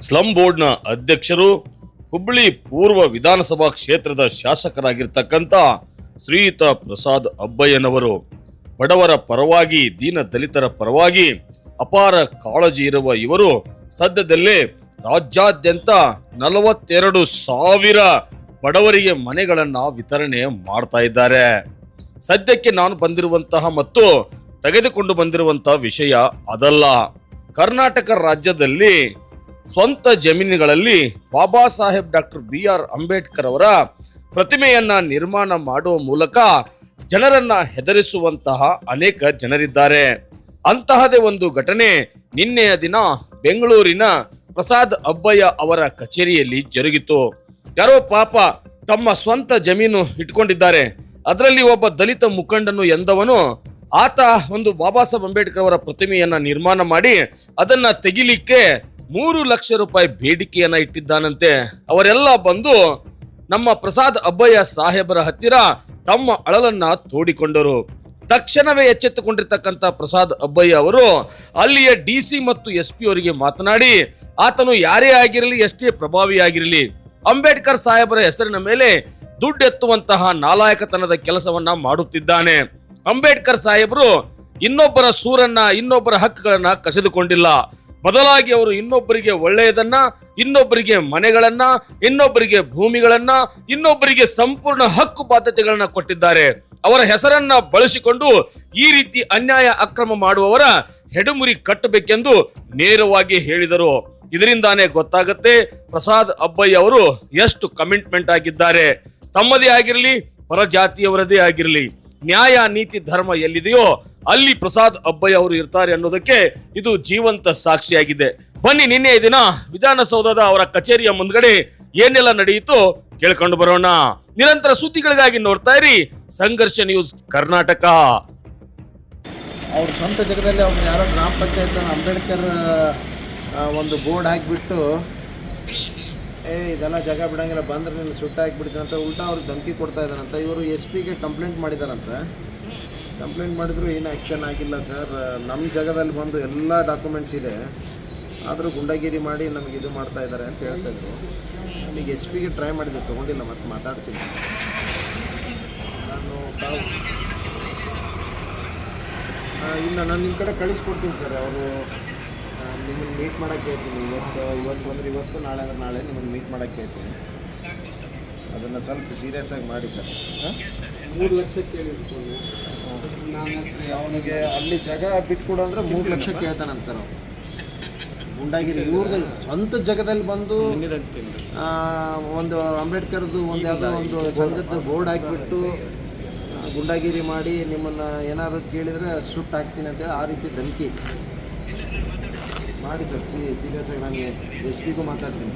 Slum ಬೋರ್ಡ್ನ ಅಧ್ಯಕ್ಷರು ಹುಬ್ಬಳ್ಳಿ ಪೂರ್ವ ವಿಧಾನಸಭಾ ಕ್ಷೇತ್ರದ ಶಾಸಕರಾಗಿರ್ತಕ್ಕಂಥ ಶ್ರೀಯುತ ಪ್ರಸಾದ್ ಅಬ್ಬಯ್ಯನವರು. ಬಡವರ ಪರವಾಗಿ, ದೀನ ದಲಿತರ ಪರವಾಗಿ ಅಪಾರ ಕಾಳಜಿ ಇರುವ ಇವರು ಸದ್ಯದಲ್ಲೇ ರಾಜ್ಯಾದ್ಯಂತ ನಲವತ್ತೆರಡು ಸಾವಿರ ಬಡವರಿಗೆ ಮನೆಗಳನ್ನ ವಿತರಣೆ ಮಾಡ್ತಾ ಇದ್ದಾರೆ. ಸದ್ಯಕ್ಕೆ ನಾನು ಬಂದಿರುವಂತಹ ಮತ್ತು ತೆಗೆದುಕೊಂಡು ಬಂದಿರುವಂತಹ ವಿಷಯ ಅದಲ್ಲ. ಕರ್ನಾಟಕ ರಾಜ್ಯದಲ್ಲಿ ಸ್ವಂತ ಜಮೀನುಗಳಲ್ಲಿ Baba Saheb doctor B R Ambedkar ಅವರ ಪ್ರತಿಮೆಯನ್ನ ನಿರ್ಮಾಣ ಮಾಡುವ ಮೂಲಕ ಜನರನ್ನ ಹೆದರಿಸುವಂತಹ ಅನೇಕ ಜನರಿದ್ದಾರೆ. ಅಂತಹದೇ ಒಂದು ಘಟನೆ ನಿನ್ನೆಯ ದಿನ ಬೆಂಗಳೂರಿನ ಪ್ರಸಾದ್ ಅಬ್ಬಯ್ಯ ಅವರ ಕಚೇರಿಯಲ್ಲಿ ಜರುಗಿತು. ಯಾರೋ ಪಾಪ ತಮ್ಮ ಸ್ವಂತ ಜಮೀನು ಇಟ್ಕೊಂಡಿದ್ದಾರೆ. ಅದರಲ್ಲಿ ಒಬ್ಬ ದಲಿತ ಮುಖಂಡನು ಎಂದವನು, ಆತ ಒಂದು ಬಾಬಾ ಸಾಹೇಬ್ ಅಂಬೇಡ್ಕರ್ ಅವರ ಪ್ರತಿಮೆಯನ್ನ ನಿರ್ಮಾಣ ಮಾಡಿ ಅದನ್ನ ತೆಗಿಲಿಕ್ಕೆ ಮೂರು ಲಕ್ಷ ರೂಪಾಯಿ ಬೇಡಿಕೆಯನ್ನ ಇಟ್ಟಿದ್ದಾನಂತೆ. ಅವರೆಲ್ಲ ಬಂದು ನಮ್ಮ ಪ್ರಸಾದ್ ಅಬ್ಬಯ್ಯ ಸಾಹೇಬರ ಹತ್ತಿರ ತಮ್ಮ ಅಳಲನ್ನ ತೋಡಿಕೊಂಡರು. ತಕ್ಷಣವೇ ಎಚ್ಚೆತ್ತುಕೊಂಡಿರ್ತಕ್ಕಂಥ ಪ್ರಸಾದ್ ಅಬ್ಬಯ್ಯ ಅವರು ಅಲ್ಲಿಯ ಡಿ ಸಿ ಮತ್ತು ಎಸ್ ಪಿ ಅವರಿಗೆ ಮಾತನಾಡಿ, ಆತನು ಯಾರೇ ಆಗಿರಲಿ, ಎಷ್ಟೇ ಪ್ರಭಾವಿಯಾಗಿರಲಿ ಅಂಬೇಡ್ಕರ್ ಸಾಹೇಬರ ಹೆಸರಿನ ಮೇಲೆ ದುಡ್ಡೆತ್ತುವಂತಹ ನಾಲಾಯಕತನದ ಕೆಲಸವನ್ನ ಮಾಡುತ್ತಿದ್ದಾನೆ. ಅಂಬೇಡ್ಕರ್ ಸಾಹೇಬರು ಇನ್ನೊಬ್ಬರ ಸೂರನ್ನ, ಇನ್ನೊಬ್ಬರ ಹಕ್ಕುಗಳನ್ನ ಕಸಿದುಕೊಂಡಿಲ್ಲ. ಬದಲಾಗಿ ಅವರು ಇನ್ನೊಬ್ಬರಿಗೆ ಒಳ್ಳೆಯದನ್ನ, ಇನ್ನೊಬ್ಬರಿಗೆ ಮನೆಗಳನ್ನ, ಇನ್ನೊಬ್ಬರಿಗೆ ಭೂಮಿಗಳನ್ನ, ಇನ್ನೊಬ್ಬರಿಗೆ ಸಂಪೂರ್ಣ ಹಕ್ಕು ಬಾಧ್ಯತೆಗಳನ್ನ ಕೊಟ್ಟಿದ್ದಾರೆ. ಅವರ ಹೆಸರನ್ನ ಬಳಸಿಕೊಂಡು ಈ ರೀತಿ ಅನ್ಯಾಯ ಅಕ್ರಮ ಮಾಡುವವರ ಹೆಡಮುರಿ ಕಟ್ಟಬೇಕೆಂದು ನೇರವಾಗಿ ಹೇಳಿದರು. ಇದರಿಂದಾನೇ ಗೊತ್ತಾಗುತ್ತೆ, ಪ್ರಸಾದ್ ಅಬ್ಬಯ್ಯ ಅವರು ಎಷ್ಟು ಕಮಿಟ್ಮೆಂಟ್ ಆಗಿದ್ದಾರೆ. ತಮ್ಮದೇ ಆಗಿರಲಿ, ಪರಜಾತಿಯವರದೇ ಆಗಿರಲಿ, ನ್ಯಾಯ, ನೀತಿ, ಧರ್ಮ ಎಲ್ಲಿದೆಯೋ ಅಲ್ಲಿ ಪ್ರಸಾದ್ ಅಬ್ಬಯ್ಯ ಅವರು ಇರ್ತಾರೆ ಅನ್ನೋದಕ್ಕೆ ಇದು ಜೀವಂತ ಸಾಕ್ಷಿಯಾಗಿದೆ. ಬನ್ನಿ ನಿನ್ನೆ ದಿನ ವಿಧಾನಸೌಧದ ಅವರ ಕಚೇರಿಯ ಮುಂದ್ಗಡೆ ಏನೆಲ್ಲ ನಡೆಯಿತು ಕೇಳ್ಕೊಂಡು ಬರೋಣ. ನಿರಂತರ ಸುದ್ದಿಗಳಿಗಾಗಿ ನೋಡ್ತಾ ಇರಿ. ಸಂಘರ್ಷ ನ್ಯೂಸ್ ಕರ್ನಾಟಕ. ಅವ್ರ ಸ್ವಂತ ಜಗದಲ್ಲಿ ಅವ್ರು ಯಾರೋ ಗ್ರಾಮ ಪಂಚಾಯತ್ ಅಂಬೇಡ್ಕರ್ ಒಂದು ಬೋರ್ಡ್ ಹಾಕಿಬಿಟ್ಟು, ಏ, ಇದೆಲ್ಲ ಜಾಗ ಬಿಡಂಗಿಲ್ಲ, ಬಂದ್ರೆ ನೀನು ಸುಟ್ಟ ಹಾಕಿಬಿಡ್ತೀನಿ ಅಂತ ಉಲ್ಟಾ ಅವ್ರಿಗೆ ಧಮಕಿ ಕೊಡ್ತಾ ಇದ್ದಾರಂತ ಇವರು ಎಸ್ ಪಿಗೆ ಕಂಪ್ಲೇಂಟ್ ಮಾಡಿದಾರಂತ ಕಂಪ್ಲೇಂಟ್ ಮಾಡಿದ್ರು ಏನು ಆ್ಯಕ್ಷನ್ ಆಗಿಲ್ಲ ಸರ್. ನಮ್ಮ ಜಾಗದಲ್ಲಿ ಬಂದು ಎಲ್ಲ ಡಾಕ್ಯುಮೆಂಟ್ಸ್ ಇದೆ. ಆದರೂ ಗುಂಡಾಗಿರಿ ಮಾಡಿ ನಮಗೆ ಇದು ಮಾಡ್ತಾ ಇದ್ದಾರೆ ಅಂತ ಹೇಳ್ತಾ ಇದ್ರು. ನನಗೆ ಎಸ್ ಪಿಗೆ ಟ್ರೈ ಮಾಡಿದ್ದೆ, ತೊಗೊಂಡಿಲ್ಲ, ಮತ್ತೆ ಮಾತಾಡ್ತೀನಿ. ನಾನು ಇಲ್ಲ ನಾನು ನಿಮ್ಮ ಕಡೆ ಕಳಿಸ್ಕೊಡ್ತೀನಿ ಸರ್. ಅವರು ನಿಮ್ಮನ್ನು ಮೀಟ್ ಮಾಡೋಕ್ಕೆ ಹೇಳ್ತೀನಿ. ಇವತ್ತು ಇವತ್ತು ಬಂದರೆ ಇವತ್ತು, ನಾಳೆ ಅಂದ್ರೆ ನಾಳೆ ನಿಮ್ಮನ್ನು ಮೀಟ್ ಮಾಡೋಕ್ಕೆ ಹೇಳ್ತೀನಿ. ಅದನ್ನು ಸ್ವಲ್ಪ ಸೀರಿಯಸ್ ಆಗಿ ಮಾಡಿ ಸರ್. ಮೂರು ಲಕ್ಷಕ್ಕೆ ಕೇಳಿರ್ತೀನಿ ಅವನಿಗೆ ಅಲ್ಲಿ ಜಾಗ ಬಿಟ್ಕೊಡು ಅಂದ್ರೆ ಮೂರು ಲಕ್ಷ ಕೇಳ್ತಾನಂತ ಸರ್ ಗುಂಡಾಗಿರಿ ಇವ್ರದ್ದು ಸ್ವಂತ ಜಾಗದಲ್ಲಿ ಬಂದು ಒಂದು ಅಂಬೇಡ್ಕರ್ದು ಒಂದು ಯಾವುದೋ ಒಂದು ಸಂಘದ ಬೋರ್ಡ್ ಹಾಕಿಬಿಟ್ಟು ಗುಂಡಾಗಿರಿ ಮಾಡಿ ನಿಮ್ಮನ್ನು ಏನಾದ್ರು ಕೇಳಿದರೆ ಸುಟ್ಟು ಹಾಕ್ತೀನಿ ಅಂತೇಳಿ ಆ ರೀತಿ ಧಮಕಿ. ಮಾಡಿ ಸರ್, ಸಿ, ಸೀರಿಯಸ್ ಆಗಿ ನನಗೆ ಎಸ್ ಪಿಗೂ ಮಾತಾಡ್ತೀನಿ.